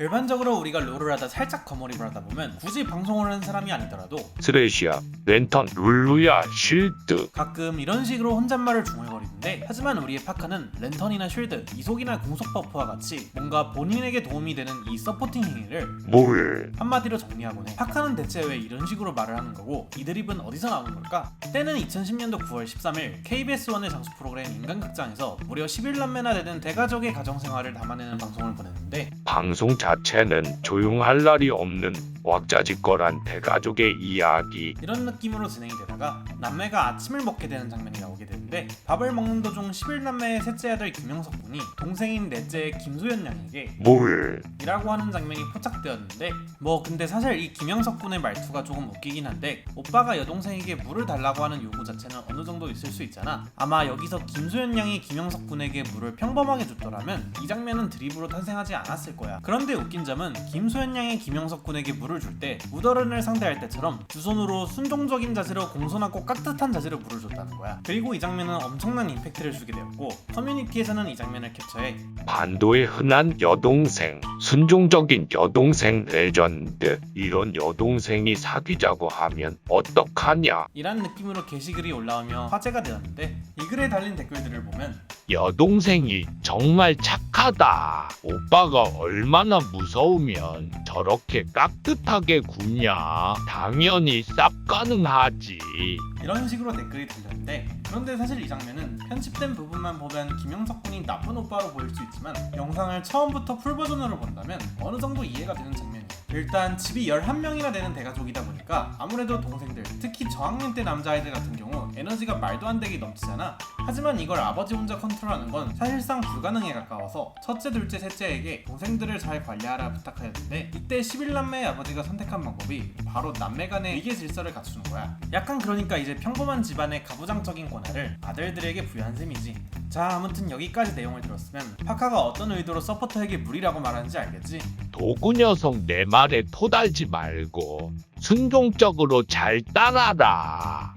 일반적으로 우리가 롤을 하다 살짝 거머리를 하다 보면 굳이 방송을 하는 사람이 아니더라도 쓰레시야, 랜턴, 룰루야, 쉴드. 가끔 이런 식으로 혼잣말을 중얼거리 는데 하지만 우리의 파카는 랜턴이나 쉴드, 이속이나 공속 버프와 같이 뭔가 본인에게 도움이 되는 이 서포팅 행위를 뭘? 한마디로 정리하곤 해. 파카는 대체 왜 이런 식으로 말을 하는 거고 이 드립은 어디서 나오는 걸까? 때는 2010년도 9월 13일 KBS1의 장수 프로그램 인간극장에서 무려 11남매나 되는 대가족의 가정생활을 담아내는 방송을 보냈는데 방송 자체는 조용할 날이 없는 왁자지껄한 대가족의 이야기. 이런 느낌으로 진행이 되다가 남매가 아침을 먹게 되는 장면이 나오게 되는데 밥을 먹는 도중 11남매의 셋째 아들 김영석 군이 동생인 넷째 김소연 양에게 뭘? 이라고 하는 장면이 포착되었는데 뭐 근데 사실 이 김영석 군의 말투가 조금 웃기긴 한데 오빠가 여동생에게 물을 달라고 하는 요구 자체는 어느 정도 있을 수 있잖아 아마 여기서 김소연 양이 김영석 군에게 물을 평범하게 줬더라면 이 장면은 드립으로 탄생하지 않았을 거야 그런데 웃긴 점은 김소연 양이 김영석 군에게 물을 줄 때 우더른을 상대할 때처럼 두 손으로 순종적인 자세로 공손하고 깍듯한 자세로 물을 줬다는 거야 그리고 이 장면은 엄청난 임팩트를 주게 되었고 커뮤니티에서는 이 장면을 캡처해 반도의 흔한 여동생, 순종적인 여동생 레전드. 이런 여동생이 사귀자고 하면 어떡하냐? 이란 느낌으로 게시글이 올라오며 화제가 되었는데 이 글에 달린 댓글들을 보면 여동생이 정말 착 하다. 오빠가 얼마나 무서우면 저렇게 깍듯하게 구냐. 당연히 쌉 가능하지. 이런 식으로 댓글이 달렸는데 그런데 사실 이 장면은 편집된 부분만 보면 김영석 군이 나쁜 오빠로 보일 수 있지만 영상을 처음부터 풀 버전으로 본다면 어느 정도 이해가 되는 장면이에요. 일단 집이 11명이나 되는 대가족이다 보니까 아무래도 동생들, 특히 저학년 때 남자아이들 같은 경우 에너지가 말도 안 되게 넘치잖아. 하지만 이걸 아버지 혼자 컨트롤하는 건 사실상 불가능에 가까워서 첫째, 둘째, 셋째에게 동생들을 잘 관리하라 부탁하였는데 이때 11남매의 아버지가 선택한 방법이 바로 남매 간의 위계 질서를 갖추는 거야. 약간 그러니까 이제 평범한 집안의 가부장적인 권한을 아들들에게 부여한 셈이지. 자, 아무튼 여기까지 내용을 들었으면 파카가 어떤 의도로 서포터에게 무리라고 말하는지 알겠지? 도구 녀석 내 말에 토달지 말고 순종적으로 잘 따라라.